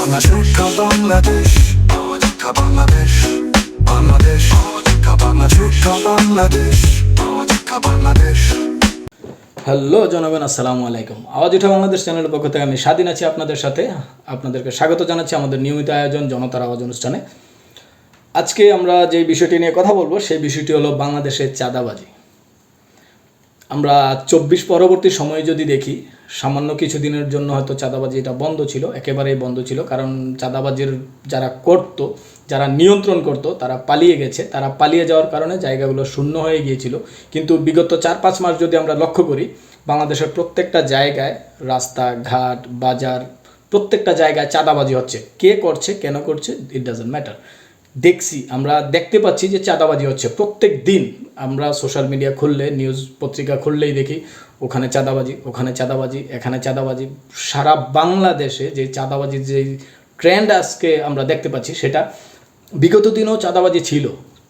Bangladeş Bangladeş Bangladeş'ta Bangladeş'ta Bangladeş. Bangladeş'ta Bangladeş hello জনগণ, আসসালামু আলাইকুম। আওয়াজ উঠা বাংলাদেশ চ্যানেলের পক্ষ থেকে আমি স্বাধীন আছি আপনাদের সাথে। আপনাদেরকে স্বাগত জানাচ্ছি আমাদের নিয়মিত আয়োজন জনতার আওয়াজ অনুষ্ঠানে। আজকে আমরা যে বিষয়টি নিয়ে কথা বলব, সেই বিষয়টি হলো বাংলাদেশের চাঁদাবাজি। আমরা চব্বিশ পরবর্তী সময়ে যদি দেখি, সামান্য কিছু দিনের জন্য হয়তো চাঁদাবাজি এটা বন্ধ ছিল, একেবারেই বন্ধ ছিল, কারণ চাঁদাবাজির যারা করতো, যারা নিয়ন্ত্রণ করত, তারা পালিয়ে গেছে। তারা পালিয়ে যাওয়ার কারণে জায়গাগুলো শূন্য হয়ে গিয়েছিল। কিন্তু বিগত চার পাঁচ মাস যদি আমরা লক্ষ্য করি, বাংলাদেশের প্রত্যেকটা জায়গায় রাস্তা ঘাট বাজার, প্রত্যেকটা জায়গায় চাঁদাবাজি হচ্ছে। কে করছে, কেন করছে ইট ডাজেন্ট ম্যাটার দেখছি, আমরা দেখতে পাচ্ছি যে চাঁদাবাজি হচ্ছে। প্রত্যেক দিন আমরা সোশ্যাল মিডিয়া খুললে, নিউজ পত্রিকা খুললেই দেখি, ওখানে চাঁদাবাজি ওখানে চাঁদাবাজি, এখানে চাঁদাবাজি। সারা বাংলাদেশে যে চাঁদাবাজির যে ট্রেন্ড আজকে আমরা দেখতে পাচ্ছি, সেটা বিগত দিনেও চাঁদাবাজি ছিল।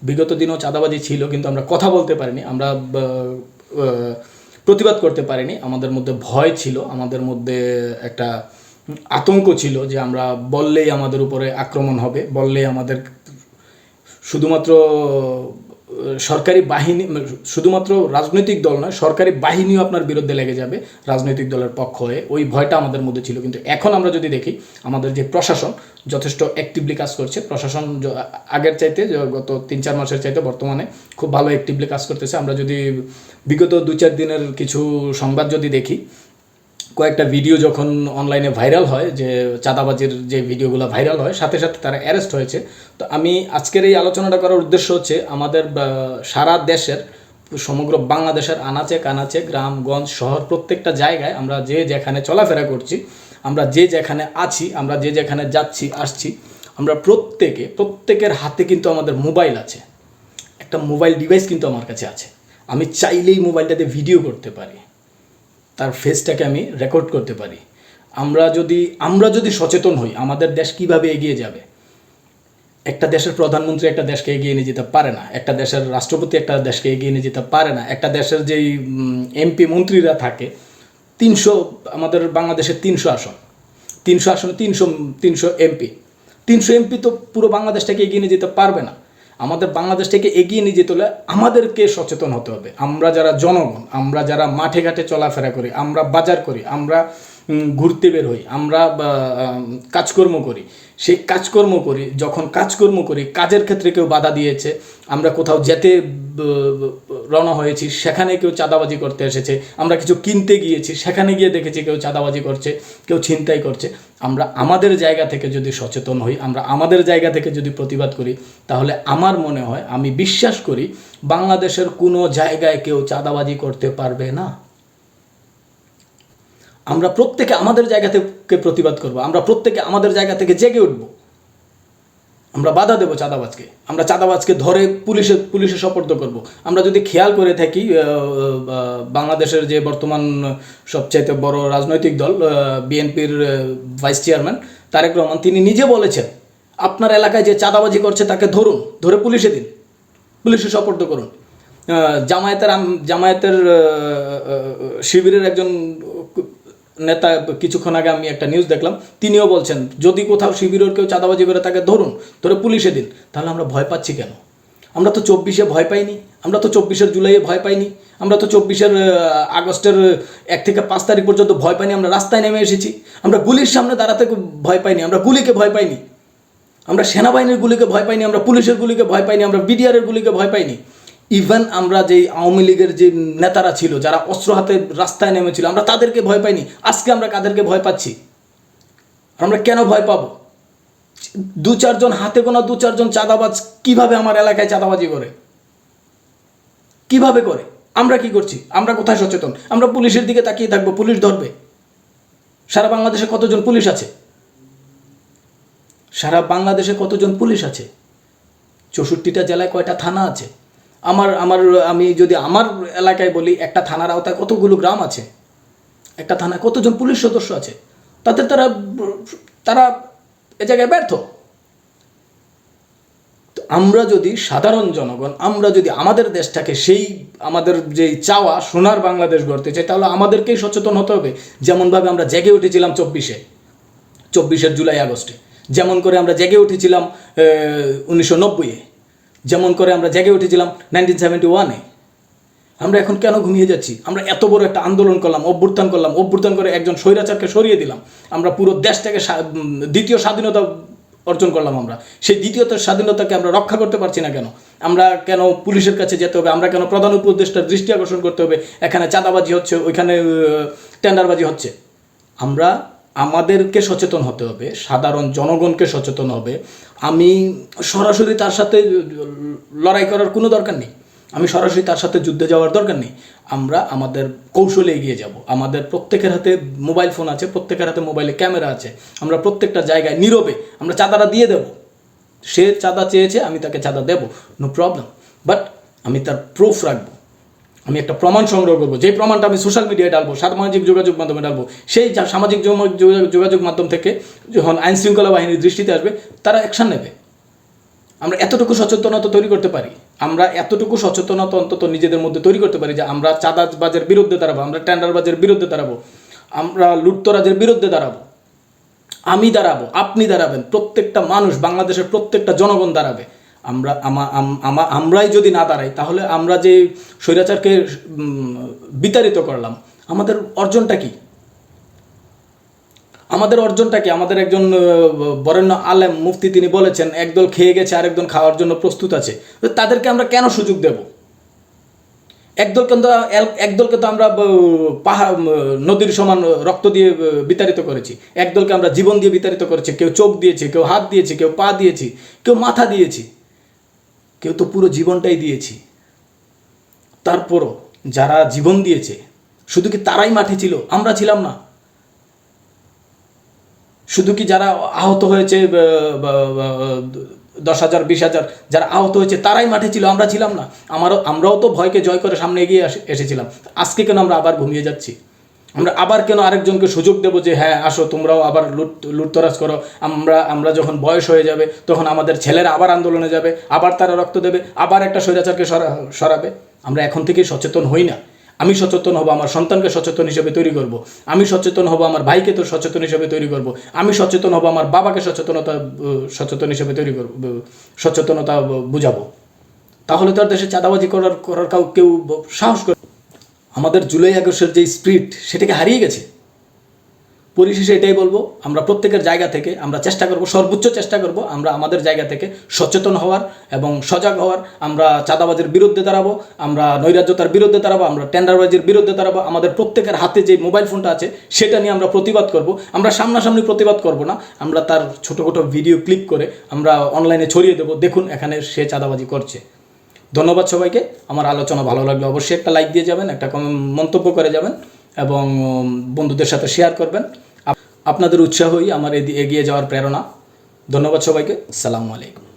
বিগত দিনেও চাঁদাবাজি ছিল, কিন্তু আমরা কথা বলতে পারিনি, আমরা প্রতিবাদ করতে পারিনি। আমাদের মধ্যে ভয় ছিল, আমাদের মধ্যে একটা আতঙ্ক ছিল যে আমরা বললেই আমাদের উপরে আক্রমণ হবে, বললেই আমাদের শুধুমাত্র সরকারি বাহিনী শুধুমাত্র রাজনৈতিক দল নয়, সরকারি বাহিনীও আপনার বিরুদ্ধে লেগে যাবে রাজনৈতিক দলের পক্ষ হয়ে। ওই ভয়টা আমাদের মধ্যে ছিল। কিন্তু এখন আমরা যদি দেখি, আমাদের যে প্রশাসন যথেষ্ট অ্যাক্টিভলি কাজ করছে। প্রশাসন আগের চাইতে গত তিন চার মাসের চাইতে বর্তমানে খুব ভালো অ্যাক্টিভলি কাজ করতেছে। আমরা যদি বিগত দু চার দিনের কিছু সংবাদ যদি দেখি কয়েকটা ভিডিও যখন অনলাইনে ভাইরাল হয়, যে চাঁদাবাজির যে ভিডিওগুলো ভাইরাল হয়, সাথে সাথে তারা অ্যারেস্ট হয়েছে। তো আমি আজকের এই আলোচনাটা করার উদ্দেশ্য হচ্ছে, আমাদের সারা দেশের, সমগ্র বাংলাদেশের আনাচে কানাচে গ্রামগঞ্জ শহর, প্রত্যেকটা জায়গায় আমরা যে যেখানে চলাফেরা করছি, আমরা যে যেখানে আছি, আমরা যে যেখানে যাচ্ছি, আসছি, আমরা প্রত্যেকে, প্রত্যেকের হাতে কিন্তু আমাদের মোবাইল আছে। একটা মোবাইল ডিভাইস কিন্তু আমার কাছে আছে। আমি চাইলেই মোবাইলটাতে ভিডিও করতে পারি। তার ফেসটাকে আমি রেকর্ড করতে পারি। আমরা যদি আমরা যদি সচেতন হই, আমাদের দেশ কীভাবে এগিয়ে যাবে? একটা দেশের প্রধানমন্ত্রী একটা দেশকে এগিয়ে নিয়ে যেতে পারে না, একটা দেশের রাষ্ট্রপতি একটা দেশকে এগিয়ে নিয়ে যেতে পারে না, একটা দেশের যেই এমপি মন্ত্রীরা থাকে, তিনশো, আমাদের বাংলাদেশের তিনশো আসন। তিনশো আসনে তিনশো তিনশো এমপি তিনশো এমপি তো পুরো বাংলাদেশটাকে এগিয়ে নিয়ে যেতে পারবে না। আমাদের বাংলাদেশটাকে এগিয়ে নিয়ে যেতে হলে আমাদেরকে সচেতন হতে হবে। আমরা যারা জনগণ, আমরা যারা মাঠে ঘাটে চলাফেরা করি, আমরা বাজার করি, আমরা ঘুরতে বের হই। আমরা কাজকর্ম করি। সেই কাজকর্ম করি, যখন কাজকর্ম করি, কাজের ক্ষেত্রে কেউ বাধা দিয়েছে, আমরা কোথাও যেতে রওনা হয়েছি, সেখানে কেউ চাঁদাবাজি করতে এসেছে, আমরা কিছু কিনতে গিয়েছি, সেখানে গিয়ে দেখেছি কেউ চাঁদাবাজি করছে, কেউ ছিনতাই করছে। আমরা আমাদের জায়গা থেকে যদি সচেতন হই, আমরা আমাদের জায়গা থেকে যদি প্রতিবাদ করি, তাহলে আমার মনে হয়, আমি বিশ্বাস করি, বাংলাদেশের কোনো জায়গায় কেউ চাঁদাবাজি করতে পারবে না। আমরা প্রত্যেকে আমাদের জায়গা থেকে প্রতিবাদ করব। আমরা প্রত্যেকে আমাদের জায়গা থেকে জেগে উঠব। আমরা বাধা দেবো চাঁদাবাজকে। আমরা চাঁদাবাজকে ধরে পুলিশে পুলিশে সপর্দ করব। আমরা যদি খেয়াল করে থাকি বাংলাদেশের যে বর্তমান সবচাইতে বড় রাজনৈতিক দল বিএনপির ভাইস চেয়ারম্যান তারেক রহমান, তিনি নিজে বলেছেন, আপনার এলাকায় যে চাঁদাবাজি করছে তাকে ধরুন, ধরে পুলিশে দিন। পুলিশে সপর্দ করুন। জামায়াতের জামায়াতের শিবিরের একজন নেতা কিছুক্ষণ আগে আমি একটা নিউজ দেখলাম, তিনিও বলছেন, যদি কোথাও শিবিরের কেউ চাঁদাবাজি করে তাকে ধরুন, ধরে পুলিশে দিন, তাহলে আমরা ভয় পাচ্ছি কেন? আমরা তো চব্বিশে ভয় পাইনি, আমরা তো চব্বিশের জুলাইয়ে ভয় পাইনি, আমরা তো চব্বিশের আগস্টের, এক থেকে পাঁচ তারিখ পর্যন্ত ভয় পাইনি, আমরা রাস্তায় নেমে এসেছি, আমরা গুলির সামনে দাঁড়াতে ভয় পাইনি, আমরা গুলিকে ভয় পাইনি, আমরা সেনাবাহিনীর গুলিকে ভয় পাইনি, আমরা পুলিশের গুলিকে ভয় পাইনি, আমরা বিডিআরের গুলিকে ভয় পাইনি ইভেন আমরা যেই আওয়ামী লীগের যে নেতারা ছিল, যারা অস্ত্র হাতে রাস্তায় নেমেছিল, আমরা তাদেরকে ভয় পাইনি। আজকে আমরা কাদেরকে ভয় পাচ্ছি? আমরা কেন ভয় পাবো? দু চারজন হাতে গোনা, দু চারজন চাঁদাবাজ কীভাবে আমার এলাকায় চাঁদাবাজি করে? কীভাবে করে? আমরা কি করছি? আমরা কোথায় সচেতন? আমরা পুলিশের দিকে তাকিয়ে থাকব, পুলিশ ধরবে। সারা বাংলাদেশে কতজন পুলিশ আছে? সারা বাংলাদেশে কতজন পুলিশ আছে? চৌষট্টিটা জেলায় কয়টা থানা আছে? আমার আমার, আমি যদি আমার এলাকায় বলি, একটা থানার আওতায় কতগুলো গ্রাম আছে? একটা থানায় কতজন পুলিশ সদস্য আছে? তাদের তারা তারা এ জায়গায় ব্যর্থ। আমরা যদি সাধারণ জনগণ, আমরা যদি আমাদের দেশটাকে সেই আমাদের যে চাওয়া, সোনার বাংলাদেশ গড়তে চাই, তাহলে আমাদেরকেই সচেতন হতে হবে। যেমনভাবে আমরা জেগে উঠেছিলাম চব্বিশে চব্বিশের জুলাই আগস্টে, যেমন করে আমরা জেগে উঠেছিলাম উনিশশো নব্বইয়ে। যেমন করে আমরা জেগে উঠেছিলাম নাইনটিন সেভেন্টি ওয়ানে আমরা এখন কেন ঘুমিয়ে যাচ্ছি? আমরা এত বড় একটা আন্দোলন করলাম, অভ্যুত্থান করলাম, অভ্যুত্থান করে একজন স্বৈরাচারকে সরিয়ে দিলাম। আমরা পুরো দেশটাকে দ্বিতীয় স্বাধীনতা অর্জন করলাম আমরা। সেই দ্বিতীয় স্বাধীনতাকে আমরা রক্ষা করতে পারছি না কেন? আমরা কেন পুলিশের কাছে যেতে হবে? আমরা কেন প্রধান উপদেষ্টার দৃষ্টি আকর্ষণ করতে হবে? এখানে চাঁদাবাজি হচ্ছে, ওইখানে টেন্ডারবাজি হচ্ছে। আমরা আমাদেরকে সচেতন হতে হবে, সাধারণ জনগণকে সচেতন হবে। আমি সরাসরি তার সাথে লড়াই করার কোনো দরকার নেই। আমি সরাসরি তার সাথে যুদ্ধে যাওয়ার দরকার নেই। আমরা আমাদের কৌশলে এগিয়ে যাব। আমাদের প্রত্যেকের হাতে মোবাইল ফোন আছে, প্রত্যেকের হাতে মোবাইলে ক্যামেরা আছে। আমরা প্রত্যেকটা জায়গায় নীরবে আমরা চাঁদাটা দিয়ে দেব। সে চাঁদা চেয়েছে, আমি তাকে চাঁদা দেব। নো প্রবলেম বাট আমি তার প্রুফ রাখব। আমি একটা প্রমাণ সংগ্রহ করব। যে প্রমাণটা আমি সোশ্যাল মিডিয়ায় ডালবো সামাজিক যোগাযোগ মাধ্যমে ডালবো সেই সামাজিক যোগ- যোগ- যোগাযোগ মাধ্যম থেকে যখন আইন শৃঙ্খলা বাহিনীর দৃষ্টিতে আসবে, তারা অ্যাকশন নেবে। আমরা এতটুকু সচেতনতা তৈরি করতে পারি, আমরা এতটুকু সচেতনতা অন্তত নিজেদের মধ্যে তৈরি করতে পারি যে আমরা চাঁদাবাজের বিরুদ্ধে দাঁড়াবো, আমরা টেন্ডারবাজের বিরুদ্ধে দাঁড়াবো, আমরা লুটতরাজের বিরুদ্ধে দাঁড়াবো, আমি দাঁড়াবো, আপনি দাঁড়াবেন, প্রত্যেকটা মানুষ, বাংলাদেশের প্রত্যেকটা জনগণ দাঁড়াবে। আমরা, আমা আমা আমরাই যদি না দাঁড়াই, তাহলে আমরা যে স্বৈরাচারকে বিতাড়িত করলাম, আমাদের অর্জনটা কি? আমাদের অর্জনটা কি? আমাদের একজন বরেণ্য আলেম মুফতি তিনি বলেছেন, একদল খেয়ে গেছে আর একদল খাওয়ার জন্য প্রস্তুত আছে। তাদেরকে আমরা কেন সুযোগ দেব? একদলকে তো এল- একদলকে তো আমরা পাহাড় নদীর সমান রক্ত দিয়ে বিতাড়িত করেছি। একদলকে আমরা জীবন দিয়ে বিতাড়িত করেছি। কেউ চোখ দিয়েছি, কেউ হাত দিয়েছি, কেউ পা দিয়েছি, কেউ মাথা দিয়েছি। কেউ তো পুরো জীবনটাই দিয়েছি। তারপরও যারা জীবন দিয়েছে, শুধু কি তারাই মাঠে ছিল? আমরা ছিলাম না। শুধু কি যারা আহত হয়েছে দশ হাজার, বিশ হাজার যারা আহত হয়েছে, তারাই মাঠে ছিল, আমরা ছিলাম না। আমারও, আমরাও তো ভয়কে জয় করে সামনে এগিয়ে এসেছিলাম। আজকে কেন আমরা আবার ঘুমিয়ে যাচ্ছি? আমরা আবার কেন আরেকজনকে সুযোগ দেবো যে হ্যাঁ আসো, তোমরাও আবার লুট, লুটতরাজ করো। আমরা আমরা যখন বয়স হয়ে যাবে, তখন আমাদের ছেলেরা আবার আন্দোলনে যাবে, আবার তারা রক্ত দেবে, আবার একটা স্বৈরাচারকে সরা- সরাবে। আমরা এখন থেকেই সচেতন হই না। আমি সচেতন হব, আমার সন্তানকে সচেতন হিসেবে তৈরি করব। আমি সচেতন হব, আমার ভাইকে তো সচেতন হিসেবে তৈরি করব। আমি সচেতন হব, আমার বাবাকে সচেতনতা, সচেতন হিসেবে তৈরি করব, সচেতনতা বুঝাবো। তাহলে তো আর দেশে চাঁদাবাজি করার করার কাউ, কেউ সাহস করে আমাদের জুলাই আগস্টের যে স্পিরিট সেটাকে হারিয়ে গেছে। পরিশেষে এটাই বলব, আমরা প্রত্যেকের জায়গা থেকে আমরা চেষ্টা করব, সর্বোচ্চ চেষ্টা করব আমরা আমাদের জায়গা থেকে সচেতন হওয়ার এবং সজাগ হওয়ার, আমরা চাঁদাবাজের বিরুদ্ধে দাঁড়াবো, আমরা নৈরাজ্যতার বিরুদ্ধে দাঁড়াবো, আমরা টেন্ডারবাজির বিরুদ্ধে দাঁড়াবো, আমাদের প্রত্যেকের হাতে যে মোবাইল ফোনটা আছে, সেটা নিয়ে আমরা প্রতিবাদ করব। আমরা সামনাসামনি প্রতিবাদ করব না, আমরা তার ছোটো ছোটো ভিডিও ক্লিপ করে আমরা অনলাইনে ছড়িয়ে দেবো, দেখুন এখানে সে চাঁদাবাজি করছে। ধন্যবাদ সবাইকে। আমার আলোচনা ভালো লাগলে অবশ্যই একটা লাইক দিয়ে যাবেন, একটা মন্তব্য করে যাবেন এবং বন্ধুদের সাথে শেয়ার করবেন। আপ- আপনাদের উৎসাহই আমার এগিয়ে যাওয়ার প্রেরণা। ধন্যবাদ সবাইকে। সালামু আলাইকুম।